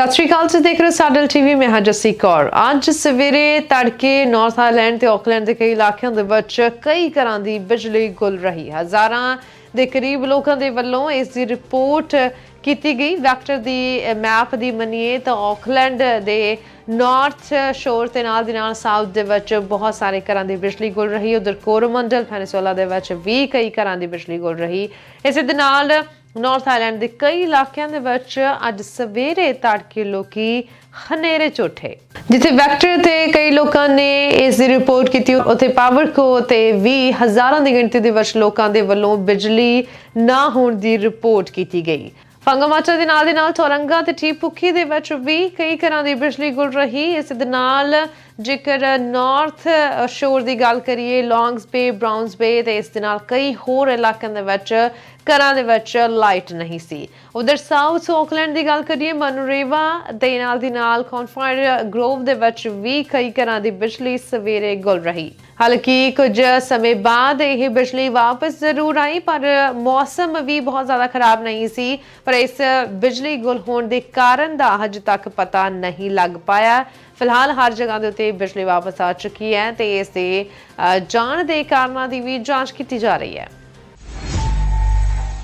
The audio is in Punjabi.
ਸਤਿ ਸ਼੍ਰੀ ਅਕਾਲ ਤੁਸੀਂ ਦੇਖ ਰਹੇ ਹੋ ਸਾਡਲ ਟੀਵੀ, ਮੈਂ ਹਾਂ ਜੱਸੀ ਕੌਰ। ਅੱਜ ਸਵੇਰੇ ਤੜਕੇ ਨਾਰਥ ਆਈਲੈਂਡ ਤੇ ਆਕਲੈਂਡ ਦੇ ਕਈ ਇਲਾਕਿਆਂ ਦੇ ਵਿੱਚ ਕਈ ਘਰਾਂ ਦੀ ਬਿਜਲੀ ਗੁੱਲ ਰਹੀ ਹਜ਼ਾਰਾਂ ਦੇ ਕਰੀਬ ਲੋਕਾਂ ਦੇ ਵੱਲੋਂ ਇਸ ਦੀ ਰਿਪੋਰਟ ਕੀਤੀ ਗਈ। ਵੈਕਟਰ ਦੀ ਮੈਪ ਦੀ ਮੰਨੀਏ ਤਾਂ ਆਕਲੈਂਡ ਦੇ ਨਾਰਥ ਸ਼ੋਰ ਤੇ ਨਾਲ ਦੀ ਨਾਲ ਸਾਊਥ ਦੇ ਵਿੱਚ ਬਹੁਤ ਸਾਰੇ ਘਰਾਂ ਦੀ ਬਿਜਲੀ ਗੁੱਲ ਰਹੀ ਉਧਰ ਕੋਰੋਮੰਡਲ ਪੈਨਿਸੂਲਾ ਦੇ ਵਿੱਚ ਵੀ ਕਈ ਘਰਾਂ ਦੀ ਬਿਜਲੀ ਗੁੱਲ ਰਹੀ। ਇਸੇ ਦੇ ਨਾਲ ਨਾਰਥ ਆਈਲੈਂਡ ਦੇ ਕਈ ਇਲਾਕਿਆਂ ਦੇ ਵਿੱਚ ਅੱਜ ਸਵੇਰੇ ਤੜਕੇ ਲੋਕੀ ਹਨੇਰੇ ਚ ਉੱਠੇ। ਜਿੱਥੇ ਵੈਕਟਰ ਤੇ ਕਈ ਲੋਕਾਂ ਨੇ ਇਸ ਦੀ ਰਿਪੋਰਟ ਕੀਤੀ। ਉੱਥੇ ਪਾਵਰ ਕੋ ਤੇ ਵੀ ਹਜ਼ਾਰਾਂ ਦੀ ਗਿਣਤੀ ਦੇ ਵਿੱਚ ਲੋਕਾਂ ਦੇ ਵੱਲੋਂ ਬਿਜਲੀ ਨਾ ਹੋਣ ਦੀ ਰਿਪੋਰਟ ਕੀਤੀ ਗਈ। ਫੰਗਮਾਚਾ ਦੇ ਨਾਲ ਦੇ ਨਾਲ ਥੋਰੰਗਾ ਤੇ ਟੀਪੁਖੀ ਦੇ ਵਿੱਚ ਵੀ ਕਈ ਤਰ੍ਹਾਂ ਦੀ ਬਿਜਲੀ ਗੁਲ ਰਹੀ। ਇਸ ਦੇ ਨਾਲ ਜੇਕਰ ਨਾਰਥ ਸ਼ੋਰ ਦੀ ਗੱਲ ਕਰੀਏ ਲੌਂਗਸ ਬੇ ਬ੍ਰਾਊਨਸ ਬੇ ਤੇ ਇਸ ਦੇ ਨਾਲ ਕਈ ਹੋਰ ਇਲਾਕਿਆਂ ਦੇ ਵਿੱਚ, ਘਰਾਂ ਦੇ ਵਿੱਚ ਲਾਈਟ ਨਹੀਂ ਸੀ। ਉਧਰ ਸਾਊਥ ਆਕਲੈਂਡ ਦੀ ਗੱਲ ਕਰੀਏ, ਮਨਰੇਵਾ ਦੇ ਨਾਲ ਦੀ ਨਾਲ ਕੌਨਫਾਇਰ ਗਰੋਵ ਦੇ ਵਿੱਚ ਵੀ ਕਈ ਘਰਾਂ ਦੀ ਬਿਜਲੀ ਸਵੇਰੇ ਗੁਲ ਰਹੀ। ਹਾਲਾਂਕਿ ਕੁਝ ਸਮੇਂ ਬਾਅਦ ਇਹ ਬਿਜਲੀ ਵਾਪਸ ਜ਼ਰੂਰ ਆਈ, ਪਰ ਮੌਸਮ ਵੀ ਬਹੁਤ ਜ਼ਿਆਦਾ ਖਰਾਬ ਨਹੀਂ ਸੀ। ਪਰ ਇਸ ਬਿਜਲੀ ਗੁਲ ਹੋਣ ਦੇ ਕਾਰਨ ਦਾ ਹਜੇ ਤੱਕ ਪਤਾ ਨਹੀਂ ਲੱਗ ਪਾਇਆ। ਫਿਲਹਾਲ ਹਰ ਜਗ੍ਹਾ ਦੇ ਉੱਤੇ ਬਿਜਲੀ ਵਾਪਸ ਆ ਚੁੱਕੀ ਹੈ ਤੇ ਇਸ ਦੇ ਜਾਣ ਦੇ ਕਾਰਨਾਂ ਦੀ ਵੀ ਜਾਂਚ ਕੀਤੀ ਜਾ ਰਹੀ ਹੈ।